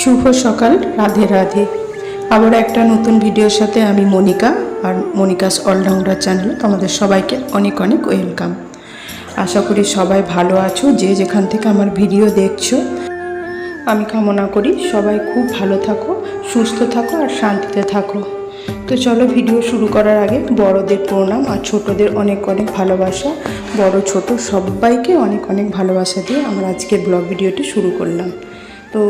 শুভ সকাল, রাধে রাধে। আবার একটা নতুন ভিডিওর সাথে আমি মনিকা, আর মনিকাস অলরাউন্ডার চ্যানেলে তোমাদের সবাইকে অনেক অনেক ওয়েলকাম। আশা করি সবাই ভালো আছো, যে যেখান থেকে আমার ভিডিও দেখছ। আমি কামনা করি সবাই খুব ভালো থাকো, সুস্থ থাকো, আর শান্তিতে থাকো। তো চলো ভিডিও শুরু করার আগে বড়দের প্রণাম আর ছোটদের অনেক অনেক ভালোবাসা। বড়, ছোট সবাইকে অনেক অনেক ভালোবাসা দিয়ে আমরা আজকের ব্লগ ভিডিওটি শুরু করলাম। তো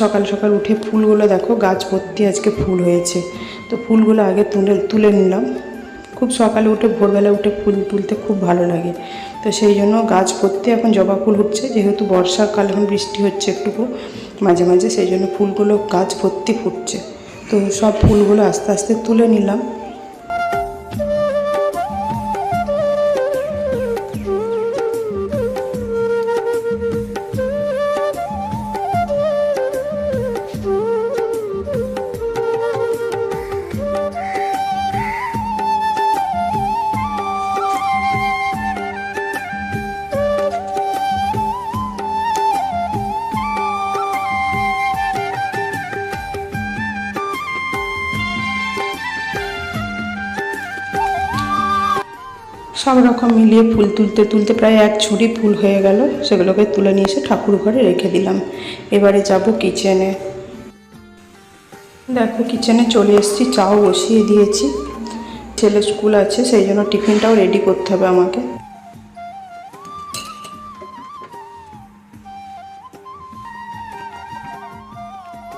সকাল সকাল উঠে ফুলগুলো দেখো গাছ ভর্তি আজকে ফুল হয়েছে। তো ফুলগুলো আগে তুলে তুলে নিলাম। খুব সকালে উঠে, ভোরবেলা উঠে ফুল তুলতে খুব ভালো লাগে। তো সেই জন্য গাছ ভর্তি এখন জবা ফুল হচ্ছে, যেহেতু বর্ষাকাল, এখন বৃষ্টি হচ্ছে একটুকু মাঝে মাঝে, সেই জন্য ফুলগুলো গাছ ভর্তি ফুটছে। তো সব ফুলগুলো আস্তে আস্তে তুলে নিলাম। সব রকম মিলিয়ে ফুল তুলতে তুলতে প্রায় এক ছুরি ফুল হয়ে গেল। সেগুলোকে তুলে নিয়ে এসে ঠাকুর ঘরে রেখে দিলাম। এবারে যাব কিচেনে। দেখো, কিচেনে চলে এসেছি, চাও বসিয়ে দিয়েছি। ছেলে স্কুল আছে, সেই জন্য টিফিনটাও রেডি করতে হবে আমাকে।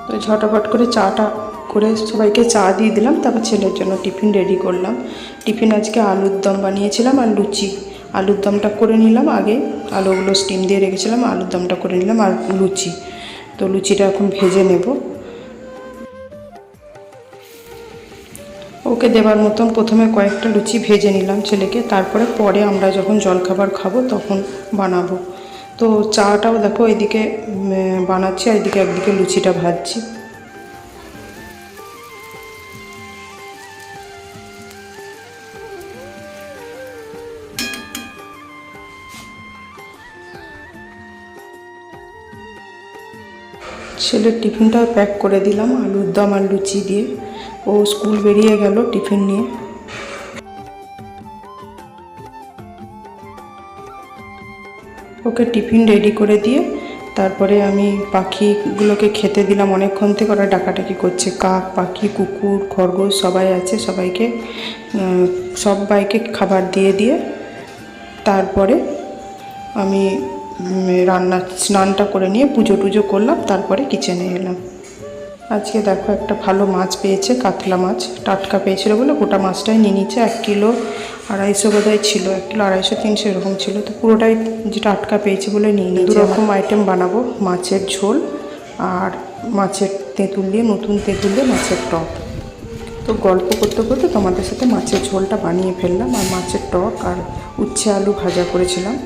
তো ঝটাফট করে চাটা করে সবাইকে চা দিয়ে দিলাম, তারপর ছেলের জন্য টিফিন রেডি করলাম। টিফিন আজকে আলুর দম বানিয়েছিলাম আর লুচি। আলুর দমটা করে নিলাম আগে, আলুগুলো স্টিম দিয়ে রেখেছিলাম, আলুর দমটা করে নিলাম আর লুচি। তো লুচিটা এখন ভেজে নেব। ওকে দেবার মতন প্রথমে কয়েকটা লুচি ভেজে নিলাম ছেলেকে, তারপরে পরে আমরা যখন জলখাবার খাব তখন বানাবো। তো চাটাও দেখো এদিকে বানাচ্ছি আর এদিকে একদিকে লুচিটা ভাজছি। ছেলের টিফিনটা প্যাক করে দিলাম, আলুর দম আর লুচি দিয়ে। ও স্কুল বেরিয়ে গেল টিফিন নিয়ে। ওকে টিফিন রেডি করে দিয়ে তারপরে আমি পাখিগুলোকে খেতে দিলাম অনেকক্ষণ থেকে, ওরা ডাকাডাকি করছে। কাক, পাখি, কুকুর, খরগোশ সবাই আছে, সবাইকে সবাইকে খাবার দিয়ে দিয়ে তারপরে আমি রান্না স্নানটা করে নিয়ে পুজো টুজো করলাম তারপরে কিচেনে এলাম। আজকে দেখো একটা ভালো মাছ পেয়েছে কাতলা মাছ। টাটকা পেয়েছিল বলে গোটা মাছটাই নিয়ে নিচ্ছে এক কিলো আড়াইশো বোধহয় ছিল এক কিলো আড়াইশো তিনশো এরকম ছিল। তো পুরোটাই যে টাটকা পেয়েছে বলে নিয়ে নিই রকম আইটেম বানাবো মাছের ঝোল আর মাছের তেঁতুল দিয়ে নতুন তেঁতুল দিয়ে মাছের টক। তো গল্প করতে করতে তোমাদের সাথে মাছের ঝোলটা বানিয়ে ফেললাম আর মাছের টক আর উচ্ছে আলু ভাজা করেছিলাম।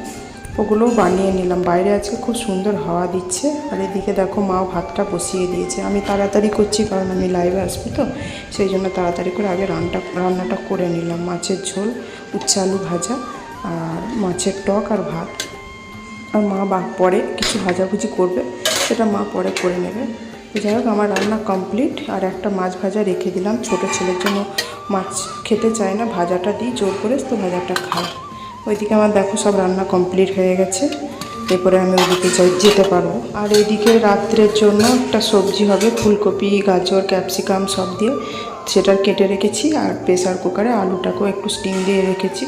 ওগুলোও বানিয়ে নিলাম। বাইরে আজকে খুব সুন্দর হাওয়া দিচ্ছে। আর এদিকে দেখো মাও ভাতটা বসিয়ে দিয়েছে। আমি তাড়াতাড়ি করছি কারণ আমি লাইভে আসব তো। সেই জন্য তাড়াতাড়ি করে আগে রান্নাটা রান্নাটা করে নিলাম। মাছের ঝোল, উচ্ছে আলু ভাজা আর মাছের টক আর ভাত। আর মা বা, পরে কিছু ভাজাভুজি করবে, সেটা মা পরে করে নেবে। যাই হোক, আমার রান্না কমপ্লিট আর একটা মাছ ভাজা রেখে দিলাম। ছোট ছেলের জন্য মাছ খেতে চায় না। ভাজাটা দিই, জোর করে, তো ভাজাটা খায় ওইদিকে আমার দেখো সব রান্না কমপ্লিট হয়ে গেছে। এরপরে আমি ওইদিকে যেতে পারব। আর এইদিকে রাত্রের জন্য একটা সবজি হবে, ফুলকপি, গাজর, ক্যাপসিকাম সব দিয়ে। সেটা কেটে রেখেছি আর প্রেসার কুকারে আলুটাকেও একটু স্টিম দিয়ে রেখেছি।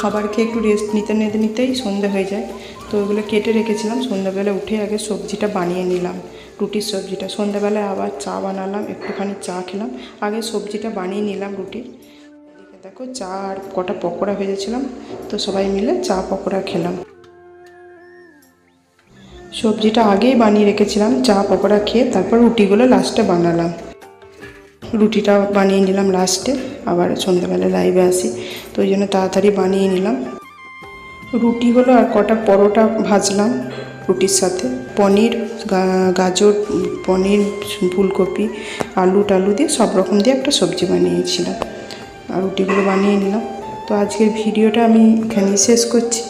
খাবার খেয়ে একটু রেস্ট নিতে নিতে নিতেই সন্ধে হয়ে যায়। তো ওগুলো কেটে রেখেছিলাম সন্ধ্যাবেলা উঠে আগে সবজিটা বানিয়ে নিলাম, রুটির সবজিটা। সন্ধ্যাবেলায় আবার চা বানালাম, একটুখানি চা খেলাম। আগে সবজিটা বানিয়ে নিলাম রুটির দেখো চা আর কটা পকোড়া ভেজেছিলাম, তো সবাই মিলে চা পকোড়া খেলাম। সবজিটা আগেই বানিয়ে রেখেছিলাম, চা পকোড়া খেয়ে তারপর রুটিগুলো লাস্টে বানালাম। রুটিটা বানিয়ে নিলাম লাস্টে আবার সন্ধ্যাবেলা লাইভে আসি, তো ওই জন্য তাড়াতাড়ি বানিয়ে নিলাম। রুটি হলো আর কটা পরোটা ভাজলাম রুটির সাথে, পনির গাজর, পনির, ফুলকপি, আলু টালু দিয়ে সব রকম দিয়ে একটা সবজি বানিয়েছিলাম। রুটিগুলো বানিয়ে নিলাম। তো আজকের ভিডিওটা আমি এখানেই শেষ করছি।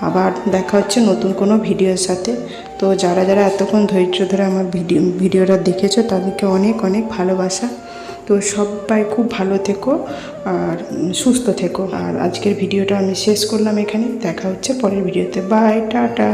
আবার দেখা হচ্ছে নতুন কোনো ভিডিওর সাথে। তো যারা যারা এতক্ষণ ধৈর্য ধরে আমার ভিডিও, ভিডিওটা দেখেছ, তাদেরকে অনেক অনেক ভালোবাসা। তো সবাই খুব ভালো থেকো আর সুস্থ থেকো। আর আজকের ভিডিওটা আমি শেষ করলাম এখানে দেখা হচ্ছে পরের ভিডিওতে। Bye, tata.